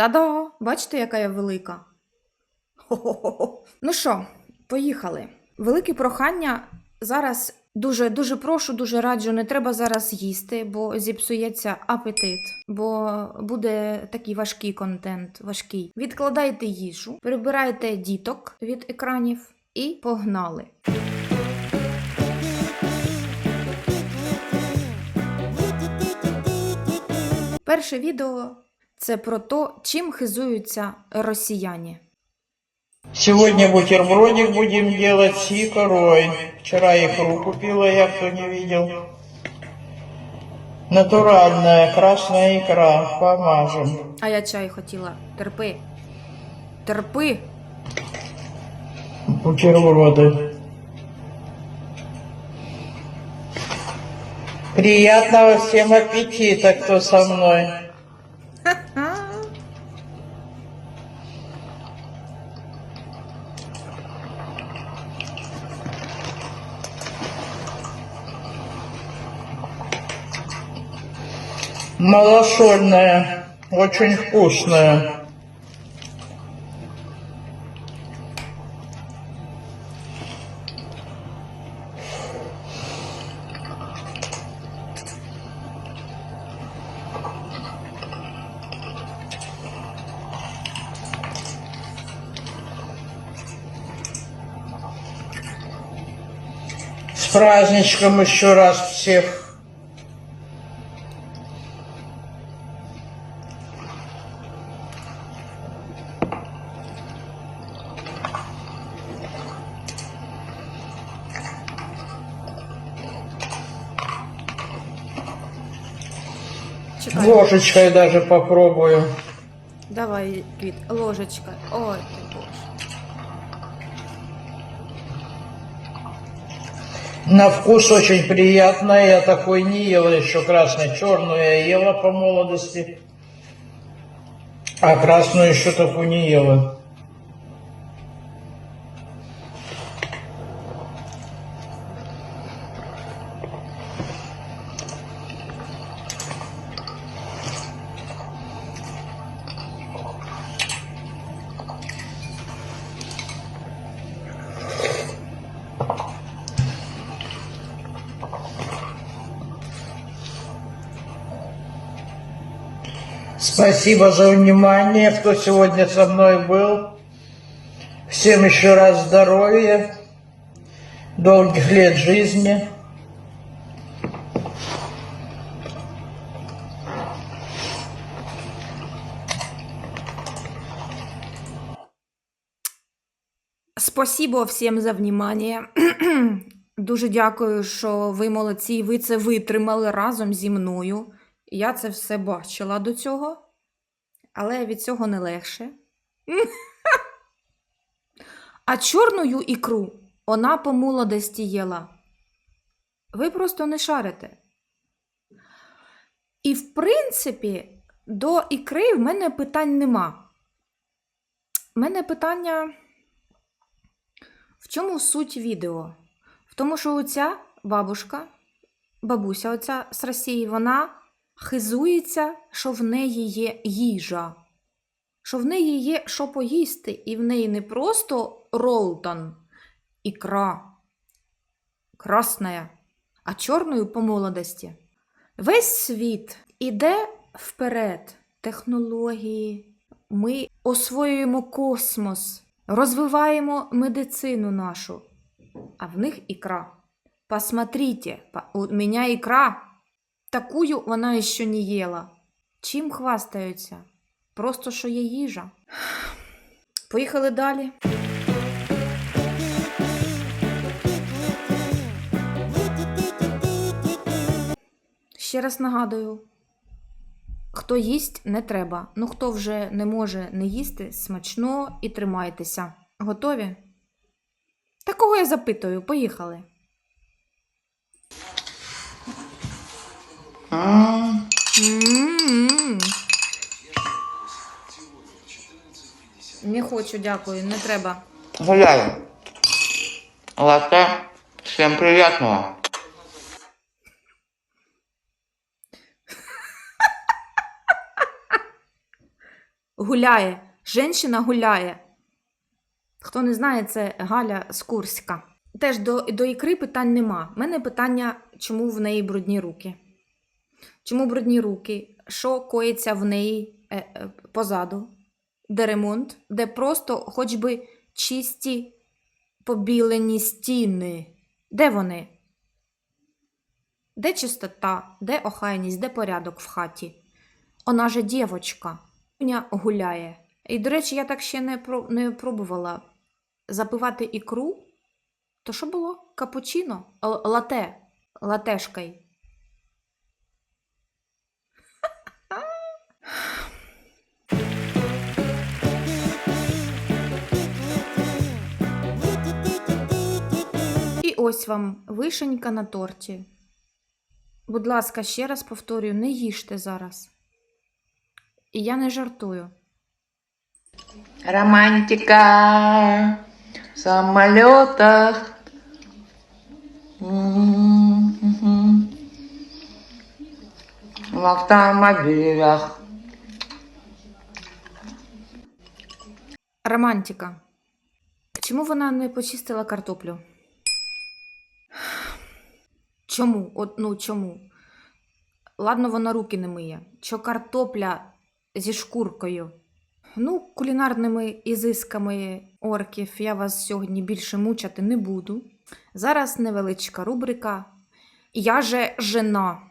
Та-да! Бачите, яка я велика? Хо-хо-хо. Ну що, поїхали. Велике прохання зараз дуже дуже прошу, дуже раджу, не треба зараз їсти, бо зіпсується апетит, бо буде такий важкий контент. Важкий. Відкладайте їжу, прибирайте діток від екранів і погнали. Перше відео це про те, чим хизуються росіяни. Сегодня бутербродик будем делать с икрой. Вчера икру купила я, кто не видел. Натуральная красная икра. Помажем. А я чай хотіла. Терпи. Терпи. Бутерброды. Приятного всем аппетита, кто со мной. Малосольная, очень вкусная. С праздничком еще раз всех. Ложечкой даже попробую. Давай, Квіт, ложечка. Ой, ти боже. На вкус очень приятная. Я такой не ела еще красной. Черную я ела по молодости. А красную еще такую не ела. Спасибо за внимание, кто сегодня со мной был. Всем еще раз здоровья, долгих лет жизни. Спасибо всім за внимание. Дуже дякую, що ви молодці, ви це витримали разом зі мною. Я це все бачила до цього, але від цього не легше. А чорну ікру вона по молодості їла. Ви просто не шарите. І, в принципі, до ікри в мене питань нема. У мене питання. В чому суть відео? В тому, що оця бабушка, бабуся оця з Росії, вона хизується, що в неї є їжа, що в неї є що поїсти, і в неї не просто ролтан, ікра, красная, а чорною по молодості. Весь світ іде вперед, технології, ми освоюємо космос, розвиваємо медицину нашу, а в них ікра. Посмотрите, по- у мене ікра. Такую вона ще не їла. Чим хвастаються? Просто що є їжа. Поїхали далі. Ще раз нагадую: хто їсть, не треба. Ну, хто вже не може не їсти, смачно і тримайтеся. Готові? Та кого я запитую? Поїхали. М-м-м. Не хочу, дякую, не треба. Гуляю. Латте. Всем приятного. гуляє. Женщина гуляє. Хто не знає, це Галя з Курська. Теж до, до ікри питань нема. У мене питання, чому в неї брудні руки? Чому брудні руки? Що коїться в неї е, е, позаду? Де ремонт? Де просто хоч би чисті побілені стіни? Де вони? Де чистота, де охайність, де порядок в хаті? Вона же дівочка. Мене гуляє. І, до речі, я так ще не, про, не пробувала запивати ікру. То що було? Капучино? Лате. Латешкою. Ось вам вишенька на торті. Будь ласка, ще раз повторюю, не їжте зараз. І я не жартую. Романтика в самолетах. В автомобилях. Романтика. Чому вона не почистила картоплю? Чому? От, ну чому? Ладно, вона руки не миє. Що картопля зі шкуркою? Ну, кулінарними ізисками орків я вас сьогодні більше мучати не буду. Зараз невеличка рубрика. Я же жена.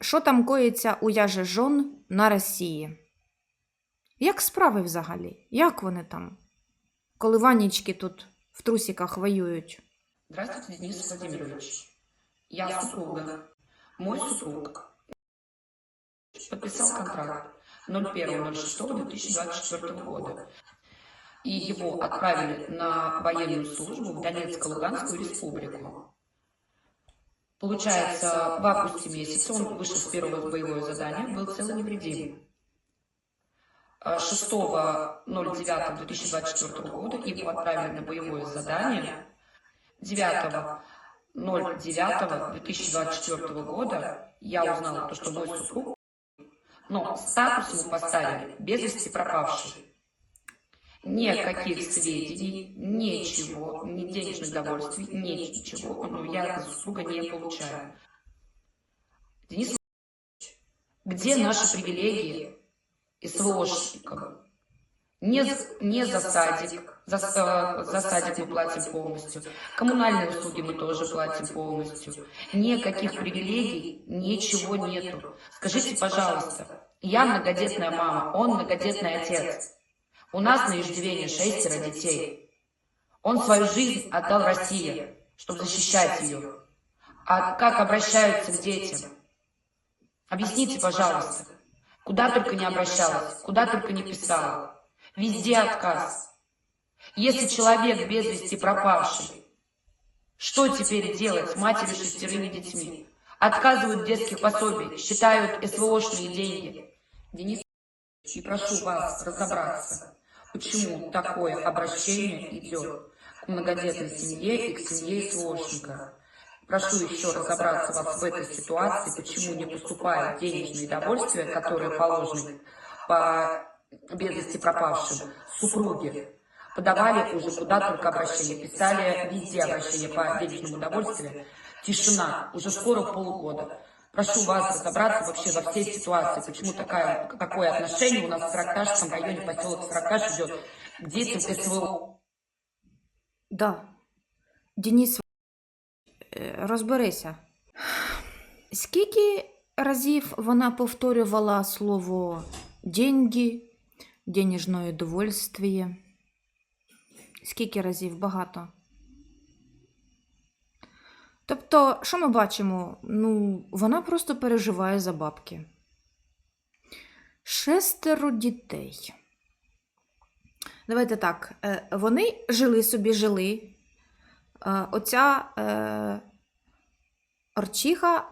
Що там коїться у я же жон на Росії? Як справи взагалі? Як вони там? Коли ванічки тут в трусиках воюють? Здравствуйте, Денис Владимирович. Я супруга. Мой супруг подписал контракт 01.06.2024 года. И его отправили на военную службу в Донецко-Луганскую республику. Получается, в августе месяце он вышел с первого боевого задания, был цел и невредим. А 6.09.2024 года его отправили на боевое задание 9.09.2024 года я узнала, то, что мой супруг, но статус ему поставили без вести пропавший. Никаких сведений, ничего, ни денежных довольствий, ничего. Ну, я от супруга не получаю. Денис где наши привилегии СВОшникам? Не, з- не за садик, за, э, за садик мы платим полностью. Коммунальные услуги мы тоже платим полностью. Никаких привилегий, ничего нету. Скажите, пожалуйста, я многодетная мама, он многодетный отец. У нас на иждивении шестеро детей. Он свою жизнь отдал России, чтобы защищать ее. А как обращаются к детям? Объясните, пожалуйста. Куда только не обращалась, куда только не писала. Везде отказ. Если человек без вести пропавший, что теперь делать с матерью с шестерыми детьми? Отказывают детских пособий, считают СВОшные деньги. Денис, и прошу вас разобраться, почему такое обращение идет к многодетной семье и к семье СВОшника. Прошу еще разобраться вас в этой ситуации, почему не поступают денежные довольствия, которые положены по без вести пропавшим супруги. Подавали уже куда только обращения, писали везде обращения по денежному удовольствию. Тишина, уже скоро полгода. Прошу вас разобраться вообще во всей ситуации, почему такая, такое отношение у нас в Саракташском районе, поселок Саракташ идет к детям СВО. Да. Денис, розберися. Скільки разів вона повторювала слово деньги, денежне довольствие? Скільки разів? Багато. Тобто, що ми бачимо? Ну, вона просто переживає за бабки. Шестеро дітей. Давайте так. е, Вони жили собі, жили. Е, Оця е, орчиха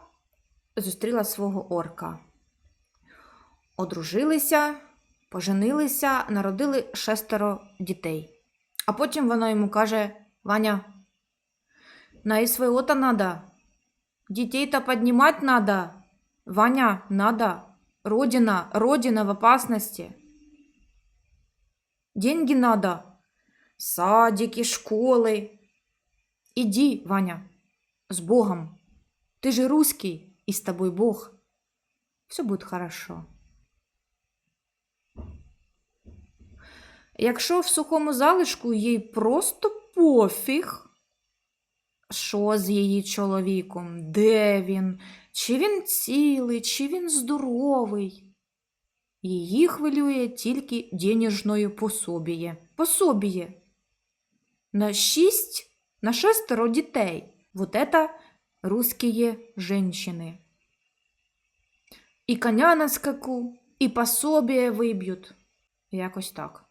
зустріла свого орка. Одружилися, поженилися, народили шестеро дітей. А потім вона йому каже: Ваня, на СВО-то надо. Детей-то поднимать надо. Ваня, надо. Родина, родина в опасности. Деньги надо. Садики, школы. Иди, Ваня, с Богом. Ты же русский, и с тобой Бог. Все будет хорошо. Якщо в сухому залишку їй просто пофіг, що з її чоловіком, де він, чи він цілий, чи він здоровий. Її хвилює тільки денежною пособіє. Пособіє. На шість, на шестеро дітей. Вот это русские женщины. І коня на скаку, і пособіє виб'ють. Якось так.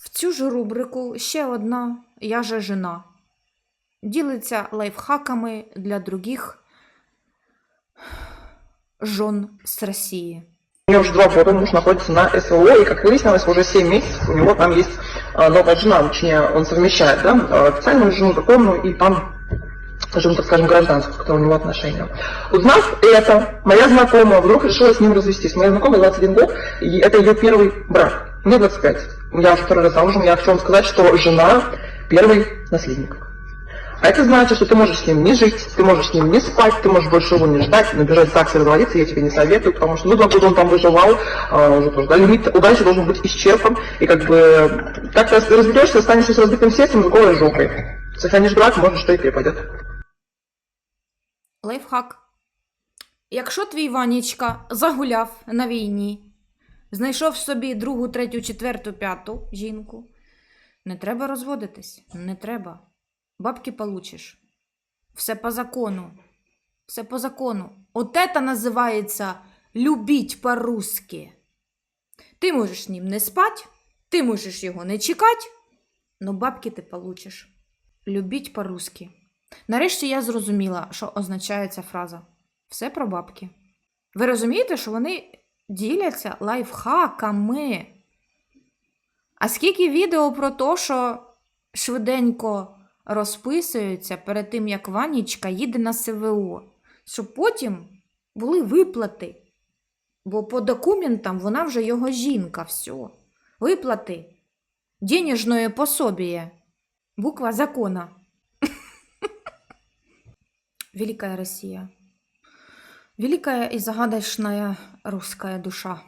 В цю ж рубрику ще одна Я же жена. Ділиться лайфхаками для других жен с Росії. У него уже два года муж находится на СВО, и, как выяснилось, уже 7 месяцев у него там есть а, новая жена, точнее, он совмещает, да, а, официальную жену, законную, и там жену, так скажем, гражданскую, которой у него отношения. Узнав это, моя знакомая вдруг решила с ним развестись. Моя знакомая 21 год, и это ее первый брак. Мне 25. Я уже второй раз замужем, я хочу вам сказать, что жена первый наследник. А это значит, что ты можешь с ним не жить, ты можешь с ним не спать, ты можешь больше его не ждать, набежать в ЗАГС и разводиться, я тебе не советую, потому что, ну, два года он там выживал, а, уже тоже, да, лимит удачи должен быть исчерпан, и как бы, как ты разведешься, останешься с разбитым сердцем, с голой жопой. Сохранишь брак, может, что и перепадет. Лайфхак. Якщо твій Ванічка загуляв на війні, знайшов собі другу, третю, четверту, п'яту жінку, не треба розводитись. Не треба. Бабки получиш. Все по закону. Все по закону. От это називається любіть по-русски. Ти можеш ним не спать, ти можеш його не чекати, но бабки ти получиш. Любіть по-русски. Нарешті я зрозуміла, що означає ця фраза. Все про бабки. Ви розумієте, що вони діляться лайфхаками. А скільки відео про те, що швиденько розписуються перед тим, як Ванічка їде на СВО, щоб потім були виплати. Бо по документам вона вже його жінка, все. Виплати. Денежное пособие. Буква закона. Великая Россия. Великая і загадочная русская душа.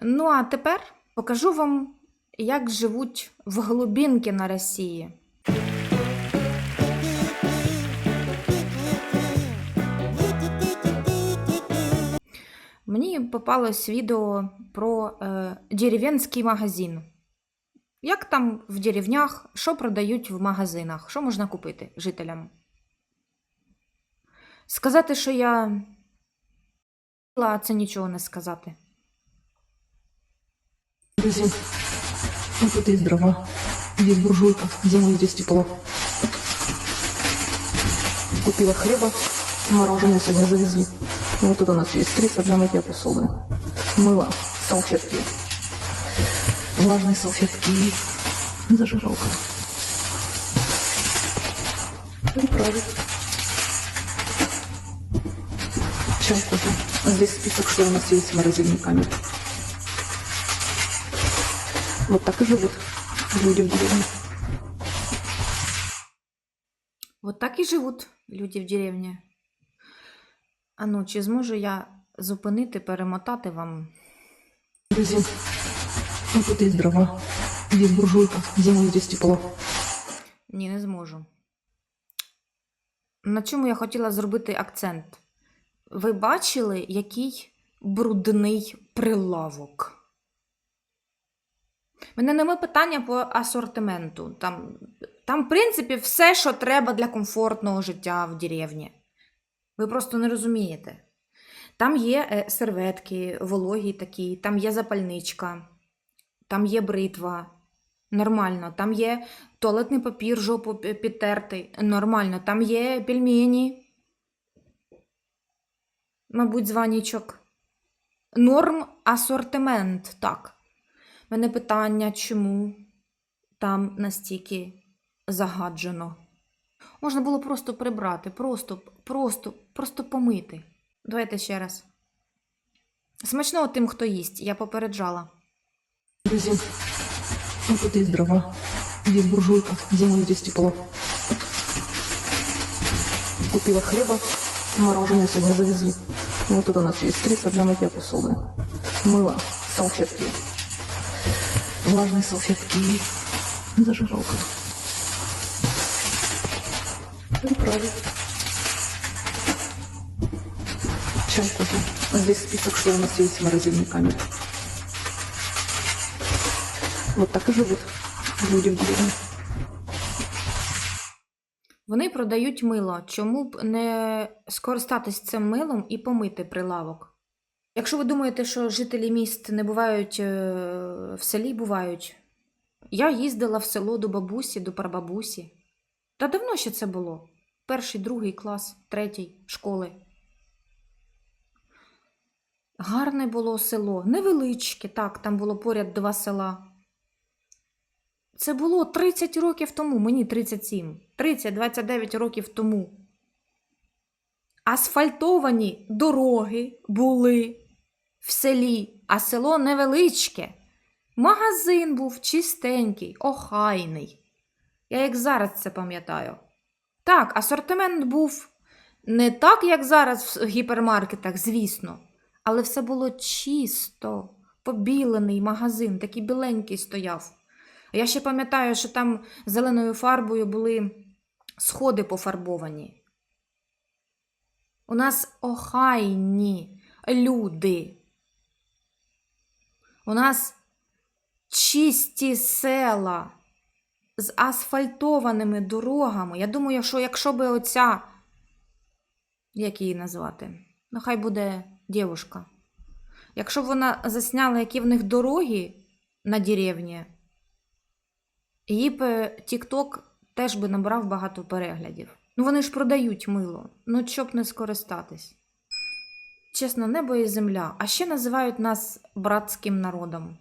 Ну, а тепер покажу вам, як живуть в глубинки на Росії. Попалось відео про е, деревенський магазин. Як там в деревнях, що продають в магазинах, що можна купити жителям? Сказати, що я це нічого не сказати. Вот это дрова. Есть буржуйка. Зимой здесь тепло. Купила хлеба. Мороженое сегодня завезли. Вот тут у нас есть средства для мытья посуды. Мыло, салфетки. Влажные салфетки. Зажигалка. Приправы. Чай, кофе. Здесь список, что у нас есть с морозильниками. Вот так и живут люди в деревне. От так і живуть люди в деревні. А ну, чи зможу я зупинити, перемотати вам? Тут есть дрова. Есть буржуйка. Зимой здесь тепло. Ні, не зможу. На чому я хотіла зробити акцент? Ви бачили, який брудний прилавок? У мене нема питання по асортименту. Там, там, в принципі, все, що треба для комфортного життя в деревні. Ви просто не розумієте. Там є е, серветки, вологі такі, там є запальничка, там є бритва. Нормально, там є туалетний папір, жопу підтертий. Нормально, там є пельмені. Мабуть, званічок. Норм асортимент, так. мене питання, чому там настільки загаджено. Можна було просто прибрати, просто, просто, просто помити. Давайте ще раз. Смачного тим, хто їсть, я попереджала. Друзья, вот это есть дрова. Есть буржуйка. Зимой здесь тепло. Купила хлеба. Мороженое сегодня завезли. Вот тут у нас есть средства для мытья посуды. Мыло, салфетки. Влажные салфетки. Зажигалка. Приправы. Кофе. А Здесь список, что у нас есть в морозильной камере. Вот так и живут люди в деревне. Вони продають мило. Чому б не скористатись цим милом і помити прилавок? Якщо ви думаєте, що жителі міст не бувають е, в селі, бувають. Я їздила в село до бабусі, до прабабусі. Та давно ще це було. Перший, другий клас, третій школи. Гарне було село, невеличке, так, там було поряд два села. Це було 30 років тому, мені 37. 30-29 років тому. Асфальтовані дороги були в селі, а село невеличке. Магазин був чистенький, охайний. Я як зараз це пам'ятаю. Так, асортимент був не так, як зараз в гіпермаркетах, звісно, але все було чисто, побілений магазин, такий біленький стояв. Я ще пам'ятаю, що там зеленою фарбою були сходи пофарбовані. У нас охайні люди. У нас чисті села з асфальтованими дорогами. Я думаю, що якщо би оця, як її назвати? Ну, хай буде дівушка. Якщо б вона засняла, які в них дороги на деревні, її б TikTok теж би набрав багато переглядів. Ну вони ж продають мило. Ну щоб не скористатись. Чесно, небо і земля, а ще називають нас братським народом.